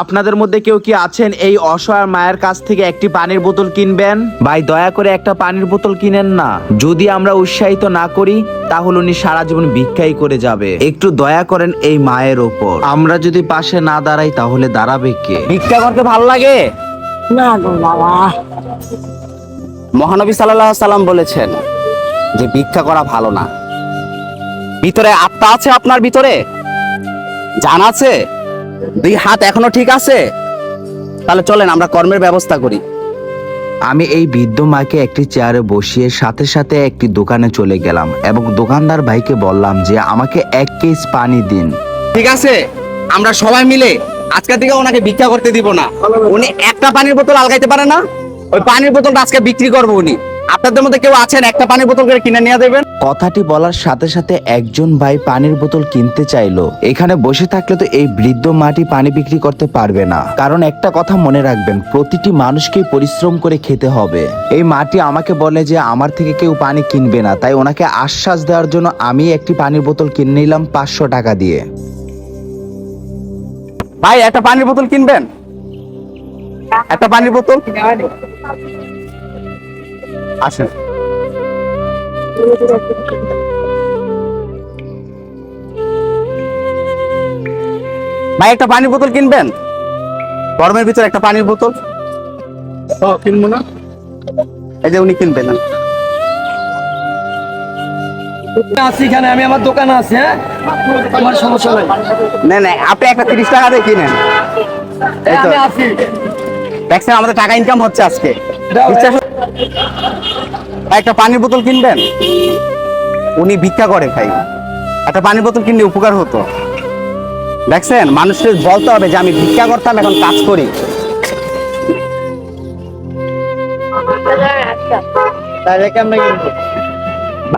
আপনাদের মধ্যে কেউ কি আছেন এই অসহায় মায়ের কাছ থেকে একটি পানির বোতল কিনবেন? ভাই দয়া করে একটা পানির বোতল কিনেন না। যদি আমরা উৎসাহিত না করি তাহলে উনি সারা জীবন ভিক্ষাই করে যাবে। একটু দয়া করেন এই মায়ের ওপর। আমরা যদি পাশে না দাঁড়াই তাহলে দাঁড়াবে কে? ভিক্ষা করতে ভালো লাগে? না গো বাবা। মহানবী সাল্লাহ সাল্লাম বলেছেন যে ভিক্ষা করা ভালো না। ভিতরে আত্মা আছে আপনার ভিতরে? জান আছে? দুই হাত এখনও ঠিক আছে? তাহলে চলেন আমরা কর্মের ব্যবস্থা করি। আমি এই বৃদ্ধ মাকে একটি চেয়ারে বসিয়ে সাথে সাথে একটি দোকানে চলে গেলাম এবং দোকানদার ভাইকে বললাম যে আমাকে এক কেস পানি দিন। ঠিক আছে আমরা সবাই মিলে আজকে থেকে ওনাকে ভিক্ষা করতে দিব না। উনি একটা পানির বোতল আলগাইতে পারে না ওই পানির বোতলটা আজকে বিক্রি করব উনি। আপনাদের মধ্যে কেউ আছেন একটা পানির বোতল করে কিনে নিয়ে দেবেন কথাটি বলার সাথে সাথে একজন ভাই পানির বোতল কিনতে চাইলো। এখানে বসে থাকলে তো এই বৃদ্ধ মাটি পানি বিক্রি করতে পারবে না। কারণ একটা কথা মনে রাখবেন প্রতিটি মানুষকেই পরিশ্রম করে খেতে হবে। এই মাটি আমাকে বলে যে আমার থেকে কেউ পানি কিনবে না তাই ওনাকে আশ্বাস দেওয়ার জন্য আমি একটি পানির বোতল কিনে নিলাম পাঁচশো টাকা দিয়ে। ভাই একটা পানির বোতল কিনবেন? একটা পানির বোতল? আসেন। ভাই একটা পানির বোতল কিনবেন? গরমের ভিতরে একটা পানির বোতল। কিনবো না? এই যে উনি কিনবেন। আছি এখানে আমি আমার দোকানে আছি হ্যাঁ? সমস্যা নাই। না না আপনি একটা তিরিশ টাকা দিয়ে কিনেন। এই তো। আছি। দেখছেন আমাদের টাকা ইনকাম হচ্ছে আজকে। একটা পানির বোতল কিনবেন? উনি ভিক্ষা করে ভাই। একটা পানির বোতল কিনলে উপকার হতো। দেখছেন? মানুষকে বলতে হবে যে আমি ভিক্ষা করতাম এখন কাজ করি।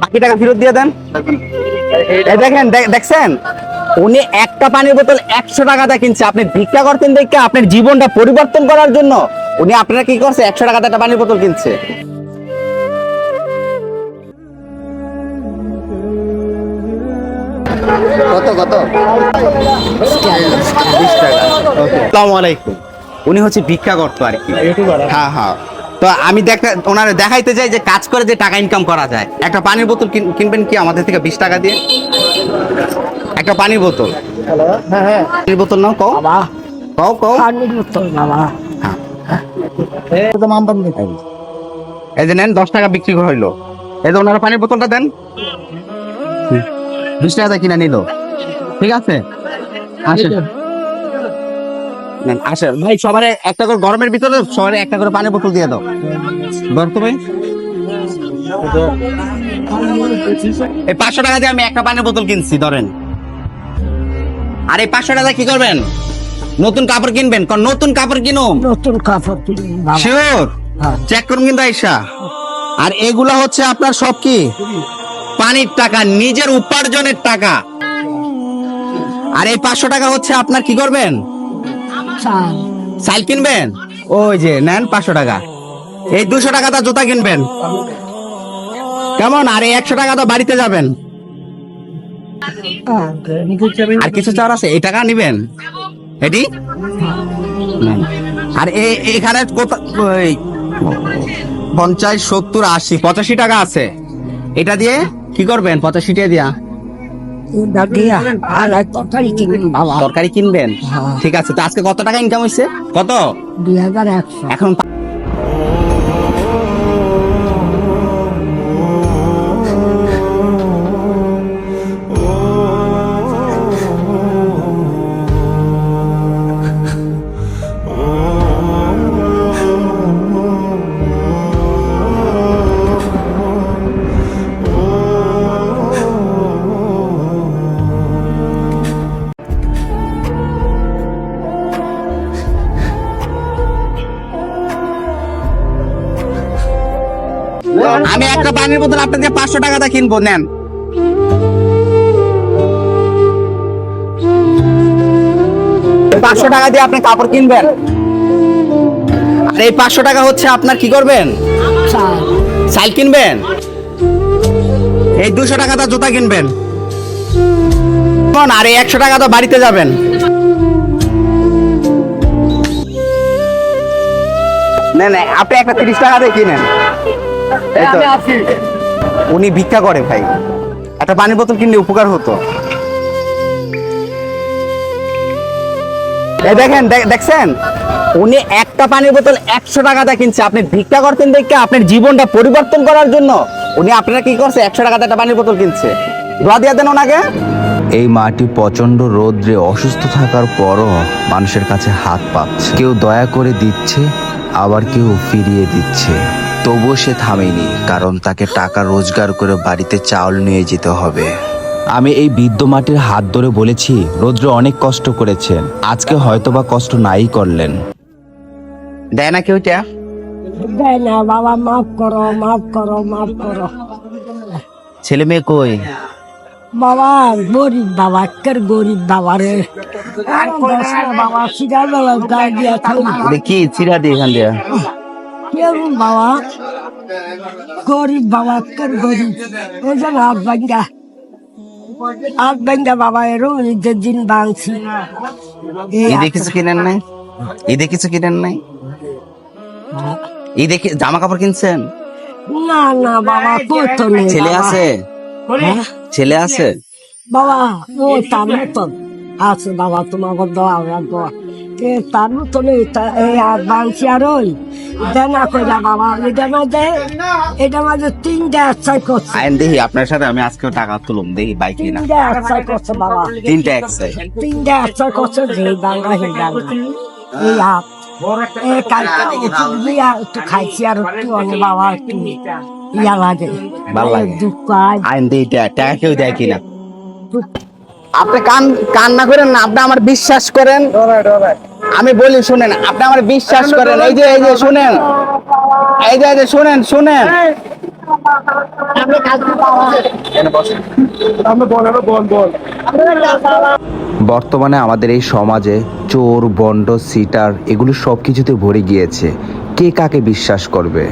বাকি টাকা ফেরত দিয়ে দেন। দেখেন দেখছেন? উনি একটা পানির বোতল একশো টাকাতে কিনছে। আপনি ভিক্ষা করতেন দেখে আপনার জীবনটা পরিবর্তন করার জন্য উনি আপনারা কি করছে? একশো টাকাতে একটা পানির বোতল কিনছে। কত কত? টাকা আলাইকুম। উনি হচ্ছে ভিক্ষা করতো আর কি। হ্যাঁ হ্যাঁ। তো আমি দেখা ওনারে দেখাইতে যাই যে কাজ করে যে টাকা ইনকাম করা যায়। একটা পানির বোতল কিন- কিনবেন কি আমাদের থেকে বিশ টাকা দিয়ে? একটা পানির বোতল। হ্যাঁ হ্যাঁ। পানির বোতল নাও কও। কও কও। পানির বোতল বাবা। এই যে নেন, দশ টাকা বিক্রি এই যে ওনারা পানির বোতলটা দেন। বিশ টাকা নিল। ঠিক আছে? আসেন। আসেন। ভাই, সবার একটা করে গরমের ভিতরে সবার একটা করে পানির বোতল দিয়ে দাও। বর ভাই। এই পাঁচশো টাকা দিয়ে আমি একটা পানির বোতল কিনছি, ধরেন। আর এই পাঁচশো টাকা কি করবেন? নতুন কাপড় কিনবেন? কারণ নতুন কাপড় কিনুম? নতুন কাপড় কিনুন শিওর? হ্যাঁ। চেক করুন কিন্তু আইসা আর এগুলা হচ্ছে আপনার সব কি? পানির টাকা নিজের উপার্জনের টাকা। আর এই পাঁচশো টাকা হচ্ছে আপনার কি করবেন? চাল। সাইল কিনবেন? ওই যে নেন পাঁচশো টাকা। এই দুশো টাকা তো জুতা কিনবেন। কেমন? আর এই একশো টাকা তো বাড়িতে যাবেন। হ্যাঁ, আর কিছু চার আছে? এই টাকা নিবেন? এটি আর এখানে পঞ্চাশ সত্তর আশি পঁচাশি টাকা আছে। এটা দিয়ে কি করবেন? পঁচাশি টাকা দিয়া? তরকারি কিনবেন? হ্যাঁ। ঠিক আছে তো আজকে কত টাকা ইনকাম হয়েছে কত? দুই হাজার একশো। এখন একটা পানির বোতল আপনাদের পাঁচশো টাকাটা কিনবো, নেন। পাঁচশো টাকা দিয়ে আপনি কাপড় কিনবেন? আর এই পাঁচশো টাকা হচ্ছে আপনার কি করবেন? সাইল কিনবেন? এই দুশো টাকা তো জুতা কিনবেন? আর এই একশো টাকা তো বাড়িতে যাবেন। না না আপনি একটা তিরিশ টাকা দিয়ে কিনেন। উনি ভিক্ষা করে ভাই। একটা পানির বোতল কিনলে উপকার হতো। দেখেন দেখছেন? উনি একটা পানির বোতল একশো টাকাতে কিনছে। আপনি ভিক্ষা করতেন দেখে আপনার জীবনটা পরিবর্তন করার জন্য উনি আপনারা কি করছে? একশো টাকাতে একটা পানির বোতল কিনছে। দোয়া দিয়ে দেন ওনাকে। এই মাটি প্রচণ্ড রোদ্রে অসুস্থ থাকার পরও মানুষের কাছে হাত পাচ্ছে। কেউ দয়া করে দিচ্ছে আবার কেউ ফিরিয়ে দিচ্ছে। তবুও সে থামেনি কারণ তাকে টাকা রোজগার করে বাড়িতে চাউল নিয়ে যেতে হবে। আমি এই বৃদ্ধ মাটির হাত ধরে বলেছি রৌদ্র অনেক কষ্ট করেছেন আজকে হয়তোবা কষ্ট নাই করলেন। দেয় না কেউ দেয় না বাবা মাফ করো মাফ করো মাফ করো। ছেলে মেয়ে কই? বাবা গরিব বাবা একের গরিব বাবা রে। বাবা সিগার বেলা গায়ে দিয়া থাকি দেখি দিয়ে এখান দিয়ে। বাবা গরিব বাবা একের গরিব ওই যে হাত ভাঙ্গা হাত ভাঙ্গা বাবা নিজের দিন ঈদে কিছু কিনেন নাই ঈদে কিছু কিনেন নাই ঈদে জামা কাপড় কিনছেন না না বাবা কত নেই ছেলে আছে? ছেলে আছে বাবা ও তার মতন আছে বাবা তোমাকে দোয়া দোয়া তার মতন বাংছি আর ওই। দেনা কইরা বাবা এটা মাঝে এটা মাঝে তিনটা একসাই করছে। আইন দেখি আপনার সাথে আমি আজকেও টাকা তুলুম দেখি বাইক কিনা। তিনটা একসাই করছে বাবা। তিনটা একসাই তিনটা একসাই করছে যে বাংলা হি বাংলা এই হাত এ কালকে একটু খাইছি আর একটু অনেক বাবা একটু ইয়া লাগে। ভালো লাগে। দুঃখ আয়। আইন দেখি টা- টাকা কেউ দেয় কিনা? আপনি কান কান্না করেন না আপনি আমার বিশ্বাস করেন। আমি বলি শুনেন আপনি আমার বিশ্বাস করেন এই যে এই যে শুনেন এই যে এই যে শুনেন শুনেন। বর্তমানে আমাদের এই সমাজে চোর বন্ড সিটার এগুলো সব কিছুতে ভরে গিয়েছে। কে কাকে বিশ্বাস করবে?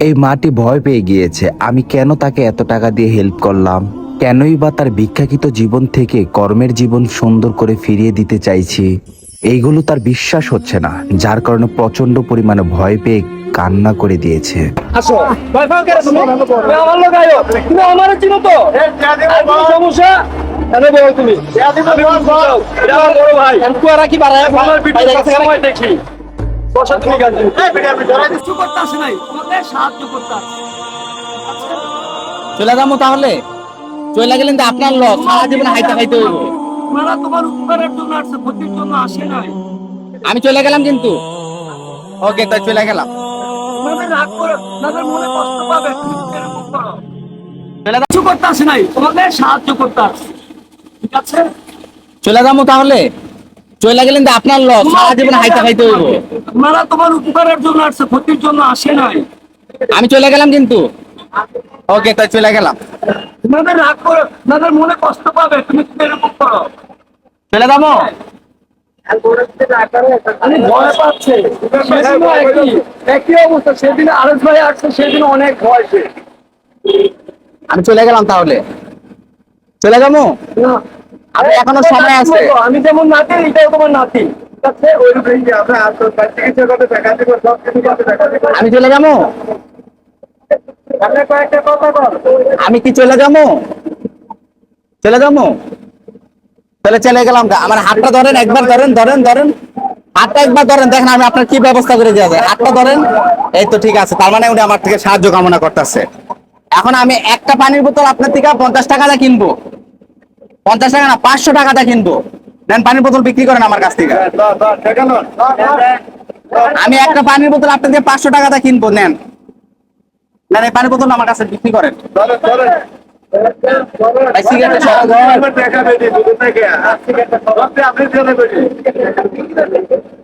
এই মাটি ভয় পেয়ে গিয়েছে। আমি কেন তাকে এত টাকা দিয়ে হেল্প করলাম? কেনই বা তার ভিক্ষাকৃত জীবন থেকে কর্মের জীবন সুন্দর করে ফিরিয়ে দিতে চাইছি? এইগুলো তার বিশ্বাস হচ্ছে না যার কারণে প্রচণ্ড পরিমাণে ভয় পেয়ে কান্না করে দিয়েছে। চলে যাব তাহলে? চলে গেলেন তো আপনার লস সারা জীবন হাইতে খাইতে হইব। ওনারা তোমার উপকারের জন্য আসছে ক্ষতির জন্য আসে নাই। আমি চলে গেলাম কিন্তু। ওকে তাই চলে গেলাম। তোমাদের রাগ করে তোমাদের মনে কষ্ট পাবে। এরকম করো কিছু করতে আসে নাই। তোমাদের সাহায্য করতে আসছে ঠিক আছে? চলে যাব তাহলে? চলে গেলেন তো আপনার লস সারা জীবন হাইতে খাইতে হইব। ওনারা তোমার উপকারের জন্য আসছে ক্ষতির জন্য আসে নাই। আমি চলে গেলাম কিন্তু। ওকে তাই চলে গেলাম। তোমাদের রাগ করে মনে কষ্ট পাবে। তুমি এরকম করো? চলে যাব আমি ভয় পাচ্ছে। সেদিনও একই। একই অবস্থা। সেদিন আরেস ভাই আসছে সেদিন অনেক ভয় আমি চলে গেলাম তাহলে। চলে যাব? আমি এখনও সময় আছে। আমি যেমন নাতি এটাও তোমার নাতি। আমি চলে যাব? আপনি কয়েকটা কথা বল। আমি কি চলে যাব? চলে যাব? তাহলে চলে গেলাম আমার হাতটা ধরেন, একবার ধরেন ধরেন ধরেন। হাতটা একবার ধরেন, দেখেন আমি আপনার কি ব্যবস্থা করে দেওয়া যায়। হাতটা ধরেন, এই তো ঠিক আছে। তার মানে উনি আমার থেকে সাহায্য কামনা করতেছে। এখন আমি একটা পানির বোতল আপনার থেকে পঞ্চাশ টাকা দিয়ে কিনবো। পঞ্চাশ টাকা না, পাঁচশো টাকা দিয়ে কিনবো। নেন পানির বোতল বিক্রি করেন আমার কাছ থেকে। আমি একটা পানির বোতল আপনার থেকে পাঁচশো টাকা দিয়ে কিনবো, নেন। নেন, এই পানির বোতল আমার কাছে বিক্রি করেন।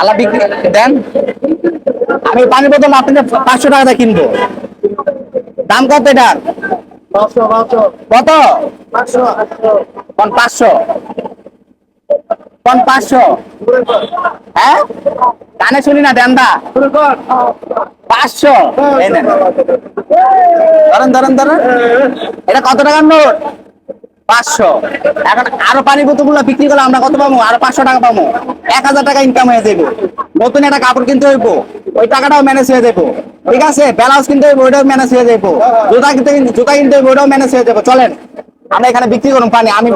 আলা বিক্রি দেন। আমি পানির বোতল আপনাকে পাঁচশো টাকা কিনবো। দাম কত এটার কত? কোন পাঁচশো? কোন পাঁচশো? হ্যাঁ? কানে শুনি না দেন দা পাঁচশো। এটা কত টাকার নোট? পাঁচশো। এখন আরও পানি বোতলগুলো বিক্রি করলে আমরা কত পাবো? আরও পাঁচশো টাকা পাবো। এক হাজার টাকা ইনকাম হয়ে নতুন একটা কাপড় কিনতে হইব। ওই টাকাটাও ম্যানেজ হয়ে যাব। ঠিক আছে? ব্লাউজ কিনতে হইব, ওইটাও ম্যানেজ হয়ে যাব। জুতা কিনতে জুতা কিনতে হইব, ওইটাও ম্যানেজ হয়ে যাব। চলেন। আমরা এখানে বিক্রি করুন পানি। আমি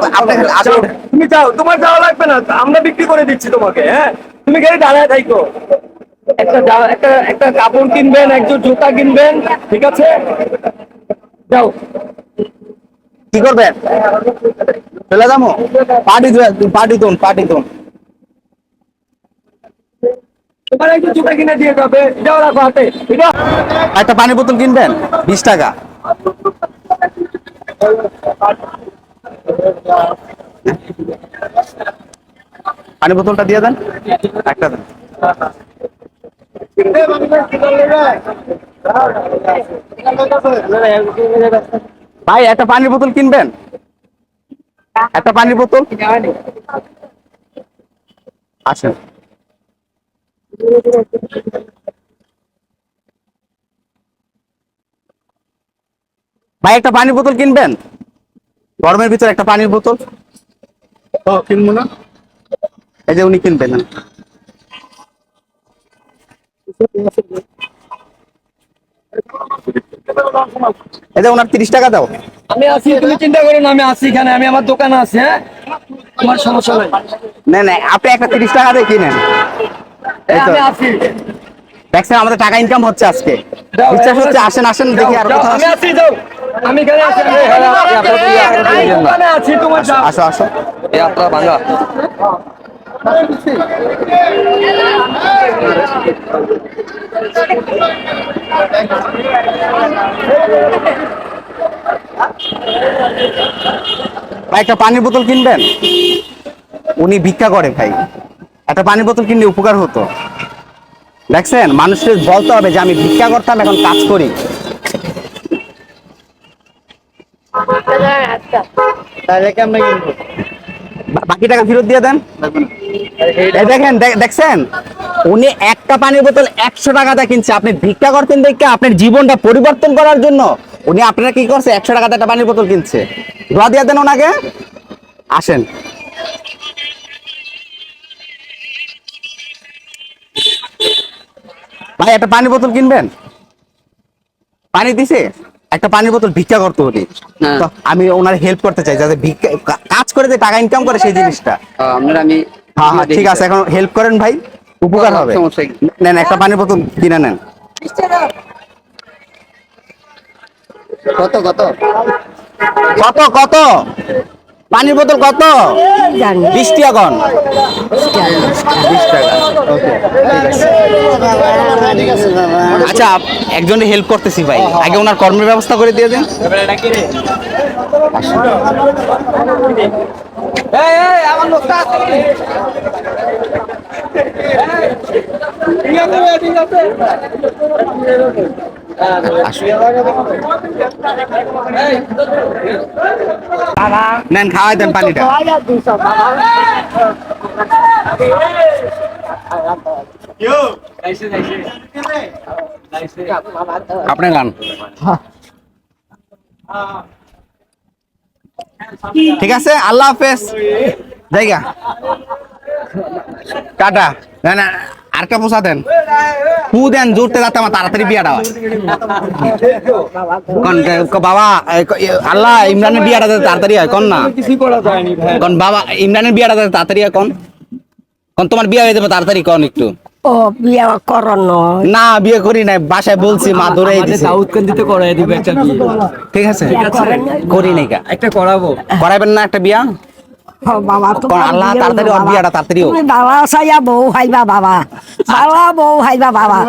তুমি যাও। তোমার যাওয়া লাগবে না। আমরা বিক্রি করে দিচ্ছি তোমাকে হ্যাঁ? তুমি গাড়ি দাঁড়ায় থাকো একটা একটা একটা কাপড় কিনবেন একজন জুতা কিনবেন ঠিক আছে? যাও। কি করবেন? চলে যাব? পার্টি পার্টি তুন পার্টি আছে একটা পানি বোতল কিনবেন? বিশ টাকা। পানি বোতলটা দিয়ে দেন। একটা দেন। ভাই একটা পানির বোতল কিনবেন? একটা পানির বোতল? আসেন। ভাই একটা পানির বোতল কিনবেন? গরমের ভিতরে একটা পানির বোতল? কিনবো না। এই যে উনি কিনবেন। এই যে ওনার তিরিশ টাকা দাও। আমি আছি তুমি চিন্তা করো না আমি আছি এখানে আমি আমার দোকানে আছি হ্যাঁ? তোমার সমস্যা নাই। না না আপনি একটা তিরিশ টাকা দিয়ে কিনেন। এই তো। আছি। দেখছেন আমাদের টাকা ইনকাম হচ্ছে আজকে। বিশ্বাস হচ্ছে আসেন আসেন দেখি আর কোথাও আমি আছি যাও। আমি এখানে আছি আমি আছি তোমার আসো আসো। ভাই, একটা পানির বোতল কিনবেন? উনি ভিক্ষা করে ভাই। একটা পানির বোতল কিনলে উপকার হতো। দেখছেন, মানুষের বলতে হবে যে আমি ভিক্ষা করতাম, এখন কাজ করি। বা- বাকি টাকা ফেরত দিয়ে দেন? দেখেন। দেখছেন? উনি একটা পানির বোতল একশো টাকাতে কিনছে। আপনি ভিক্ষা করতেন দেখে আপনার জীবনটা পরিবর্তন করার জন্য উনি আপনারা কি করছে? একশো টাকাতে একটা পানির বোতল কিনছে। দোয়া দিয়ে দেন ওনাকে। আসেন। ভাই একটা পানির বোতল কিনবেন? পানি দিছে? একটা পানির বোতল ভিক্ষা করতে উনি। আমি ওনার হেল্প করতে চাই যাতে ভিক্ষা কা- কাজ করে যে টাকা ইনকাম করে সেই জিনিসটা। আপনার আমি হ্যাঁ হ্যাঁ ঠিক আছে এখন হেল্প করেন ভাই উপকার হবে। নেন একটা পানির বোতল কিনে নেন। কত কত? কত কত? পানির বোতল কত জানি বিশ টাকা কন বিশ টাকা ওকে আচ্ছা একজনের হেল্প করতেছি ভাই আগে ওনার কর্মের ব্যবস্থা করে দিয়ে দেন নেন খাওয়াই দেন পানিটা। আপনি গান ঠিক আছে আল্লাহ হাফেজ। জায়গা। টাটা। না না আরেকটা পোষা দেন? পু দেন জোরতে যাতে আমার তাড়াতাড়ি বিয়াটা হয়। কন বাবা আল্লাহ ইমরানের বিয়াটা যাতে তাড়াতাড়ি হয় কন না? কন বাবা ইমরানের বিয়াটা যাতে তাড়াতাড়ি হয় কন? কন তোমার বিয়া হয়ে যাবে তাড়াতাড়ি কন একটু। ও বিয়া করন নয়। না বিয়ে করি নাই বাসায় বলছি মা ধরে দিছে। দাউদকান্দিতে করাই দিবে একটা বিয়ে। ঠিক আছে? করি নাই কা। একটা করাবো। করাবেন না একটা বিয়া? বাবা আল্লাহ তাড়াতাড়ি ওর বিয়াটা তাড়াতাড়ি হোক। বাবা সাইয়া বউ হাইবা বাবা। বাবা বউ হাইবা বাবা।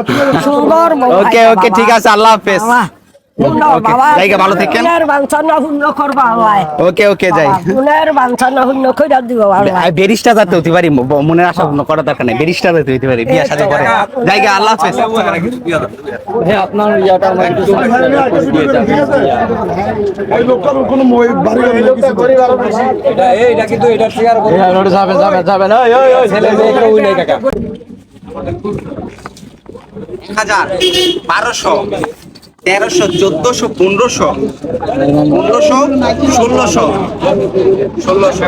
সুন্দর বউ ওকে ওকে ঠিক আছে আল্লাহ হাফেজ। জায়গা ভালো থাকেন। বাঞ্ছনা শূন্য করবা ওকে ওকে যাই। গুণের বাঞ্ছনা শূন্য কইরা দিব আল্লাহ বেরিস্টা যাতে হতে পারি মনের আশা পূর্ণ করার দরকার নেই বেরিস্টা যাতে হতে পারি বিয়া সাথে করে। জায়গা আল্লাহ হাফেজ। হ্যাঁ আপনার ইয়াটা আমার একটু দিয়ে যাবেন এটা এইটা কিন্তু এটা ঠিক আর যাবে যাবে যাবে না। ওই ওই ছেলে মেয়ে কেউ নেই কাকা। হাজার বারোশো। তেরোশো চোদ্দশো পনেরোশো পনেরোশো ষোলোশো ষোলোশো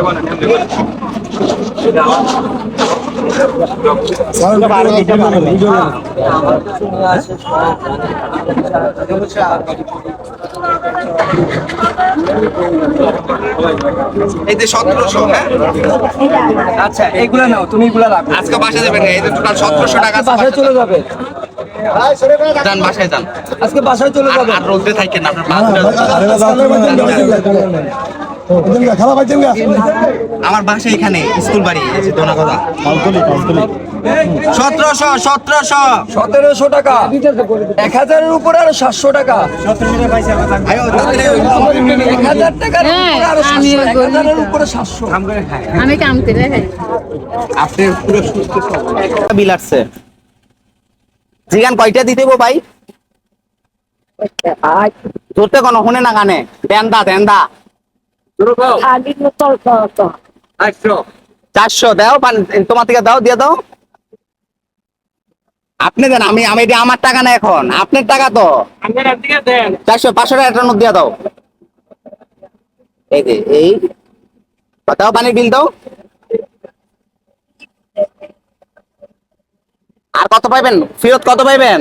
এই যে সতেরোশো হ্যাঁ? আচ্ছা এগুলা নাও তুমি এগুলা রাখো। আজকে বাসা যাবেন এই যে টোটাল সতেরোশো টাকা আছে, বাসায় চলে যাবে। যান বাসায় যান। আজকে বাসায় চলে আর- যাবে আর রোদে থাকেন আপনার আমার বাসা এখানে স্কুল বাড়ি যে দোনাগদা। সতেরোশো সতেরোশো। সতেরোশো টাকা। এক হাজারের উপরে আরও সাতশো টাকা। এক হাজার টাকার হ্যাঁ, উপরে সাতশো আমি কাম করে আপনি পুরো সুস্থ। জিগান কয়টা দিতে ভাই? ধরতে কোনো শুনে না গানে। দেন্দা দেন্দা। চারশো। দাও তোমার থেকে দাও দিয়ে দাও। আপনি দেন আমি আমি এটা আমার টাকা না এখন। আপনার টাকা তো। চারশো পাঁচশো টাকা নোট দিয়ে দাও। এই এই। দাও পানির বিল দাও। কত পাইবেন? ফিরত কত পাইবেন?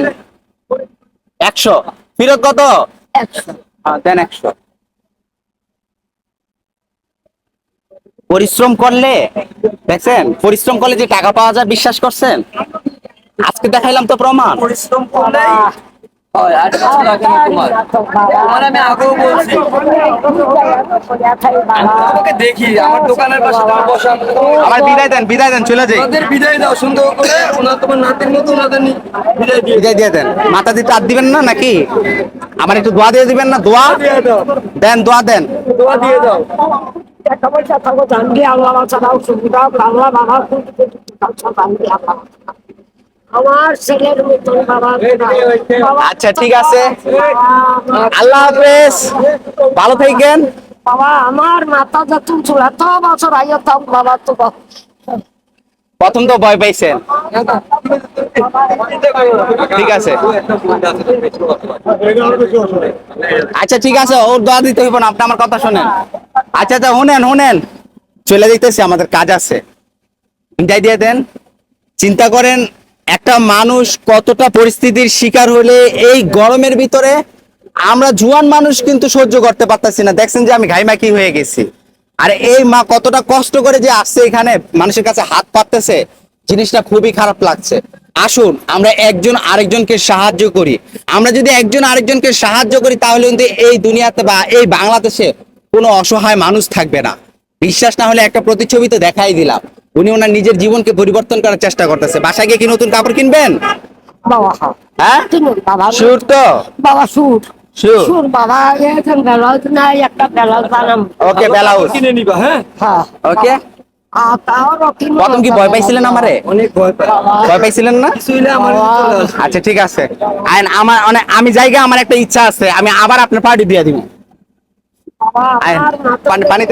একশো। ফিরত কত? হ্যাঁ, দেন একশো। পরিশ্রম করলে দেখছেন? পরিশ্রম করলে যে টাকা পাওয়া যায় বিশ্বাস করছেন? আজকে দেখাইলাম তো প্রমাণ। পরিশ্রম করলে হয় আর কিছু লাগে না তোমার তোমার আমি আগেও বলছি আমি তোমাকে দেখি আমার দোকানের পাশে তুমি বসা আমার বিদায় দেন বিদায় দেন চলে যাই ওনাদের বিদায় দাও সুন্দর করে ওনার তোমার নাতির মতো ওনাদের বিদায় দিয়ে বিদায় দিয়ে দেন মাথা দিতে আর দিবেন না নাকি আমার একটু দোয়া দিয়ে দিবেন না দোয়া দেন দোয়া দেন দোয়া দিয়ে দাও টাকা পয়সা থাকো জানবি আল্লাহ বাচ্চা দাও সুবিধা আল্লাহ বাবা আমার ছেলের মতন বাবা বাবা, আচ্ছা, ঠিক আছে। আল্লাহ হাফেজ। ভালো থাকেন। বাবা আমার মাথা যত চুল এত বছর আইয়া থাক বাবা তো প্রথম তো ভয় পাইছেন। ঠিক আছে। আচ্ছা ঠিক আছে ওর দোয়া দিতে হইব না আপনি আমার কথা শোনেন। আচ্ছা আচ্ছা শুনেন শুনেন। চলে দিতেছি আমাদের কাজ আছে। বিদায় দিয়ে দেন। চিন্তা করেন একটা মানুষ কতটা পরিস্থিতির শিকার হলে এই গরমের ভিতরে আমরা জুয়ান মানুষ কিন্তু সহ্য করতে পারতেছি না। দেখছেন যে আমি ঘাইমাকি হয়ে গেছি। আর এই মা কতটা কষ্ট করে যে আসছে এখানে, মানুষের কাছে হাত পাততেছে, জিনিসটা খুবই খারাপ লাগছে। আসুন, আমরা একজন আরেকজনকে সাহায্য করি। আমরা যদি একজন আরেকজনকে সাহায্য করি, তাহলে কিন্তু এই দুনিয়াতে বা এই বাংলাদেশে কোনো অসহায় মানুষ থাকবে না। বিশ্বাস না হলে একটা প্রতিচ্ছবি তো দেখাই দিলাম। উনি ওনার নিজের জীবনকে পরিবর্তন করার চেষ্টা করতেছে। বাসায় গিয়ে কি নতুন কাপড় কিনবেন? বাবা হ্যাঁ? হ্যাঁ বাবা? শিওর তো? বাবা সুর। সুর? বাবা এখন ব্লাউজ নাই একটা ব্লাউজ বানাম ওকে ব্লাউজ। কিনে নিবা হ্যাঁ? হ্যাঁ। ওকে? আর তাও রকিন প্রথম কি ভয় পাইছিলেন আমারে? ভয় পাইছিলেন না। আচ্ছা ঠিক আছে। আমার মানে আমি জায়গা আমার একটা ইচ্ছা আছে। আমি আবার আপনার পার্টি দিয়ে দিব। আইন, পানি- পানি